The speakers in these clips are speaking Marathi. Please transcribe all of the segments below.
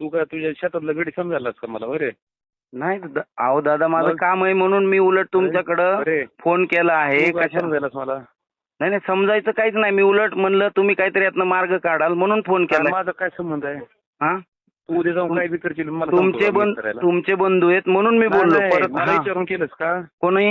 तू काय तुझ्या शेतातलं गडी समजायलास का मला? बरे. नाही अहो दादा माझं मग? काम आहे म्हणून मी उलट तुमच्याकडं अरे. फोन केला आहे. तू काय कशा समजायलास मला? नाही नाही समजायचं काहीच नाही. मी उलट म्हणलं तुम्ही काहीतरी यातनं मार्ग काढाल म्हणून फोन केला माझा काय संबंध आहे? हा? तू उद्या जाऊन काय बी करशील मला तुमचे सांगतो का बंध करायला? तुमचे बंधू आहेत म्हणून मी नाही, बोललो. नाही, परत मला हा. विचारून केलंस का? कोणी?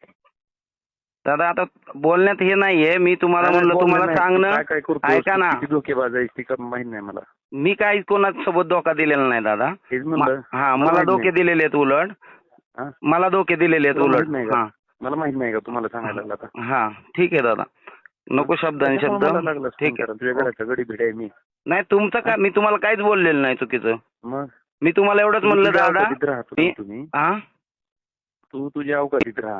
दादा आता बोलण्यात हे नाहीये. मी तुम्हाला नाही, म्हणलं बोल तुम्हाला नाही. सांगणं. काय करतो ऐका ना. किती धोकेबाज ती का माहीत नाही मला? मी काही कोणासोबत धोका दिलेला नाही दादा. हेच मा- म्हणलं. हा मला मला माहीत धोके नाही. दिलेले आहेत उलट. हा? मला धोके दिलेले आहेत तुला उलट. माहीत नाही का? हा. मला माहीत नाही का? तुम्हाला सांगायला लागला आता. हा ठीक आहे दादा. नको शब्द आणि शब्द. मला ठीक. तुझ्या आहे गडी मी. नाही तुमचं काय मी तुम्हाला काहीच बोललेलं नाही चुकीचं. मग? मी तुम्हाला एवढंच म्हणलं तुझ्या दादा. अवकाशीत राहा तू मी- तुम्ही. हा? तू तुझ्या अवकाशीत राहा.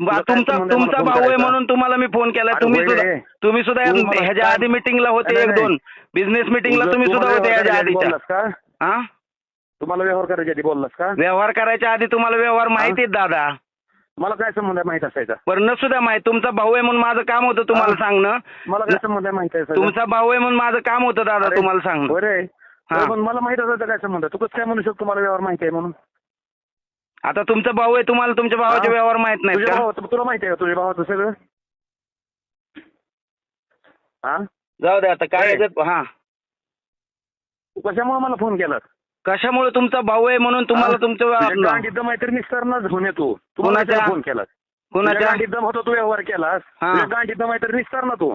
बा- तुमचा तुमचा फोन भाऊ आहे करायचा? म्हणून तुम्हाला मी फोन अरे तुम्ही सुद्धा रे. तुम्ही सुद्धा तू मला ह्याच्या काय- आधी मिटिंगला होते नाही, एक नाही. दोन. बिझनेस मिटिंगला तुम्ही सुद्धा होते व्यवहार याच्या करायच्या आधी आधीच्या. बोललास का? हा? तुम्हाला व्यवहार करायच्या आधी बोललास का? व्यवहार करायच्या आधी तुम्हाला व्यवहार माहिती आहेत दादा. मला काय संबंध आहे माहीत असायचा? बरं नसू द्या माहिती. तुमचा भाऊ आहे म्हणून माझं काम होतं तुम्हाला हा. सांगणं. मला काय संबंध आहे माहीत आहे तुमचा भाऊ आहे म्हणून माझं काम होतं दादा अरे, तुम्हाला सांगणं. बरं हा. पण मला माहीत असायचं काय संबंध? आहे? तू कसं काय म्हणू शकतो मला व्यवहार माहिती आहे म्हणून? आता तुमचा भाऊ आहे तुम्हाला तुमच्या भावाचे हा. व्यवहार माहीत नाहीत तुझ्या भावाचं तुला माहिती आहे का तुझ्या भावाचं सगळं? हा? जाऊ द्या आता काय. याच्यात- हा. तू कशामुळे मला फोन केला कशामुळे तुमचा भाऊ आहे म्हणून तुम्हाला तुमचं गांडीत दम आहे तर निस्तारणाच होऊन येतो. तू मला कोणाच्या? फोन केला कुणाच्या? गांडीत दम होता तू व्यवहार केलास. हा. तुझ्या गांडीत दम आहे तर निस्तार ना तू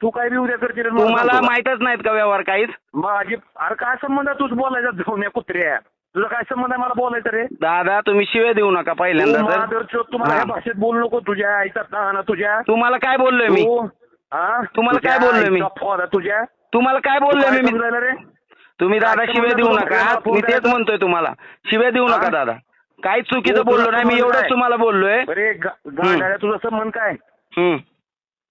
तू काय बी उद्या करशील आणि मला तुम्हाला सांगतो? माहितच नाहीत का व्यवहार काहीच? माझी अरे काय संबंध आहे? तूच बोलायचा जाऊन या कुत्र्या. तुझा काय संबंध आहे? मला बोलायचं रे. दादा तुम्ही शिव्या देऊ नका पहिल्यांदा तर माधुरचोद, तू मला हा. या भाषेत बोलू नको तुझ्या आईचा ताना तुझ्या. तुम्हाला काय बोललोय मी? तू हा? तुम्हाला तुझ्या काय बोललोय मी? आईचा तुझ्या. तुम्हाला काय बोललोय काय मी समजायला रे. तुम्ही दादा काय संबंध देऊ नका फोन मी तेच करायचा? म्हणतोय तुम्हाला. शिव्या देऊ हा? नका दादा. काहीच चुकीचं बोललो नाही मी एवढंच काय? तुम्हाला बोललोय. अरे गा- गांडाळ्या तुझा संबंध काय? हम्म.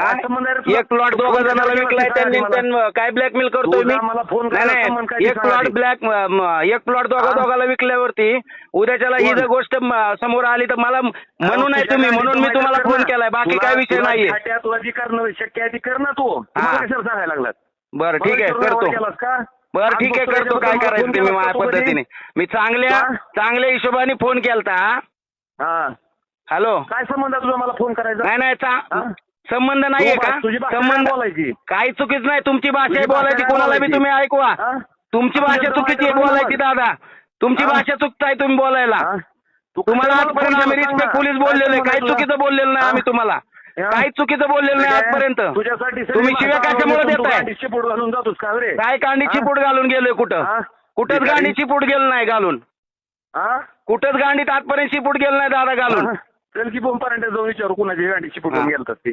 एक प्लॉट दोघं जणांना केला विकलाय त्यांनी? त्यांना काय ब्लॅकमेल करतोय मी मला फोन नाही नाही एक प्लॉट. ब्लॅक एक प्लॉट दोघा? दोघाला विकल्यावरती उद्याच्याला ही? जर गोष्ट समोर आली तर मला म्हणून आहे तुझ्या तुम्ही म्हणून मी तुम्हाला फोन. केलाय बाकी काय विषय नाहीये शक्य आहे ती कर ना तू. मला कशाला सांगायला लागलात बरं ठीक आहे करतो? बरं ठीक आहे करतो काय करायचं फोन ते मी केलास माझ्या? पद्धतीने मी चांगल्या? चांगल्या हिशोबाने फोन केलता हॅलो काय संबंध तुझा मला फोन करायचा नाही नाही संबंध नाहीये का तुझी भाषा संबंध काय बोलायची काही चुकीच नाही तुमची भाषा तुझी भाषा बोलायची कोणाला बी बोलायची? तुम्ही ऐकवा हा? तुमची भाषा चुकीची आहे बोलायची. दादा तुमची हा? भाषा चुकताय तुम्ही बोलायला हा? तू तुम्हाला कशाला आजपर्यंत आम्ही? सांग रिस्पेक्ट ना. पोलीस बोललेलो आहे काही? चुकीचं बोललेलं नाही हा? आम्ही तुम्हाला हा? काही चुकीचं बोललेलं नाही आजपर्यंत तुझ्यासाठी सगळी तुम्ही शिव्या माणसं कशामुळे तू देताय गांडीची पोट घालून जातोस का रे काय गांडीची हा? पूट घालून गेलोय कुठं? कुठंच भिकारी? गांडीची पूट गेलं नाही घालून हा? कुठंच गांडीत आजपर्यंत शिपूट गेलं नाही दादा घालून हा? चल की बोंबापर्यंत जाऊन विचारू कुणाची गांडीची हा. गेलतात ते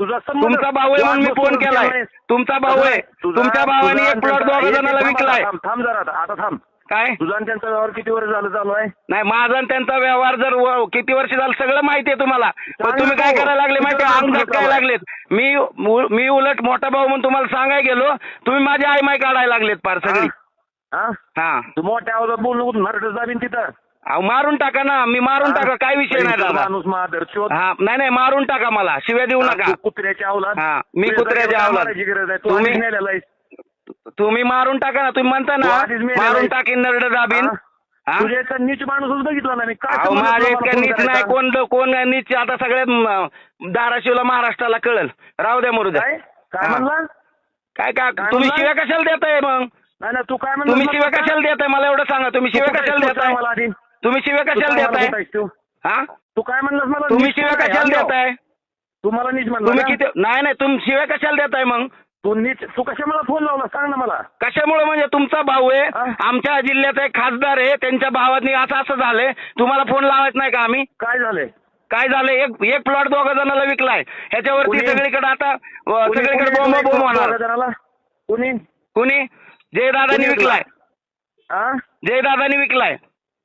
तुझा तुमचा भाऊ आहे म्हणून मी फोन केलाय. तुमचा भाऊ आहे. तुमच्या भावाने एक प्लॉट दोघा जणांना विकलाय. थांब जरा आता थांब. काय? तुझा त्यांचा व्यवहार किती वर्ष झालं चालू आहे? नाही माझा आणि त्यांचा व्यवहार जर व- किती वर्ष झालं सगळं माहिती आहे तुम्हाला. पण तुम्ही काय. करायला लागले माहिती अंगात नाव काय? लागलेत. मी मी उलट मोठा भाऊ म्हणून तुम्हाला सांगाय गेलो. तुम्ही माझी आई माय काढायला लागलेत पार सगळी. हा? हा? तू मोठ्या आवाजात बोल नरड दाबीन तिथं. अहो मारून टाका ना. मी मारून टाका. काय विषय नाही दादा. माणूस हा नाही नाही मारून टाका मला. शिव्या देऊ नका. तू कुत्र्याची अवलाद. हा, मी तुझ्या कुत्र्याची जागेवर अवलाद. मारायची गरज आहे तू तुम्ही- आधीच मेलेला आहेस. तुम्ही मारून टाका ना. तुम्ही म्हणता तू ना आधीच मेलेला मारून आहेस. टाकीन नरड दाबीन. हा? हा? तुझ्या इतका नीच माणूसच बघितला ना मी. काय अहो संबंध माझ्या तुला इतक्या फोन नीच करायचा? नाही कोण कोण नीच? आता सगळ्या म, धाराशिवला महाराष्ट्राला कळल. राहू द्या मरू द्या. काय? काय हा. म्हणला? काय काय काय तुम्ही म्हणला? शिव्या कशाला देताय मग? नाही ना तू काय म्हणला तुम्ही शिव्या कशाला देताय? मला एवढं सांगा. तुम्ही शिव्या कशाला देताय? मला आधी? तुम्ही शिव्या कशाला देताय? हा? तू काय म्हणलास मला? तुम्ही शिव्या? कशाला? देताय? तू मला नीच म्हणला तुम्ही? किती नाही नाही तुम्ही शिव्या कशाला देताय मग? तू नीच तू कशा मला फोन लावला? सांग ना मला. कशामुळे म्हणजे तुमचा भाऊ आहे? आमच्या जिल्ह्याचा एक खासदार आहे त्यांच्या भावानी असं असं झालंय. तुम्हाला फोन लावायचं नाही का आम्ही? काय झालंय? काय झालं एक एक प्लॉट दोघा जणांना विकलाय. ह्याच्यावरती? सगळीकडे आता सगळीकडे बोंब बोंब होणार. जणाला? कुणी? कुणी? जयदादानी विकलाय. जयदादानी विकलाय.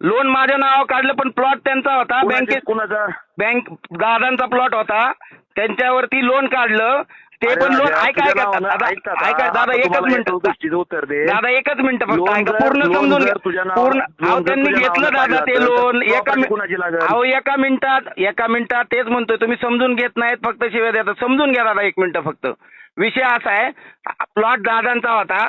लोन माझ्या नावावर काढलं पण प्लॉट त्यांचा होता. बँकेत कुणाचा? बँक दादांचा प्लॉट होता. त्यांच्यावरती लोन काढलं. ते पण लोन ऐका ऐका दादा ऐक दादा एकच मिनिट. दादा एकच मिनिट फक्त. ऐका पूर्ण समजून घ्या पूर्ण अहो त्यांनी घेतलं दादा ते लोन एका? अहो एका मिनिटात एका मिनिटात तेच म्हणतोय. तुम्ही समजून घेत नाहीत फक्त शिवाय देतात. समजून घ्या दादा एक मिनिट फक्त. विषय असा आहे प्लॉट दादांचा होता.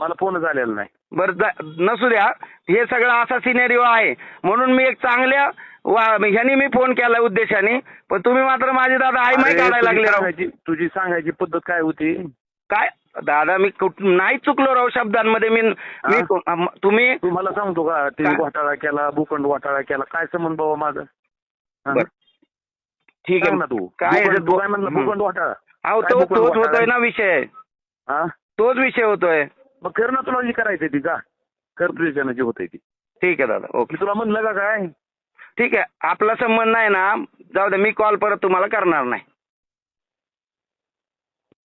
मला फोनच आलेला नाही. बरं नसू द्या. हे सगळं असा सिनेरिओ आहे. म्हणून मी एक चांगल्या वा- ह्यानी मी फोन केला उद्देशाने. पण तुम्ही मात्र माझे दादा आई माही काढायला लागले राव. सांगायची तुझी सांगायची पद्धत काय होती? काय? दादा मी कुठ- नाही चुकलो राव शब्दांमध्ये. मी मी अम, तुम्ही तू मला सांगतो का? काय? तिने घोटाळा केला भूखंड घोटाळा केला. काय संबंध बाबा माझं? हा? बरं. ठीक सांग ना आहे तू. काय भूखंड- तू? काय म्हणलं? हं. भूखंड घोटाळा. अहो काय तो भूखंड तोच? होतोय ना विषय. हा? तोच विषय होतोय. मग कर ना तुला जी करायचंय ती का कर तुझ्यानं जी होतंय ती. ठीक आहे दादा ओके. मी तुला म्हणलं का काय? ठीक आहे आपला संबंध नाही ना जाऊ दे मी कॉल परत तुम्हाला करणार नाही.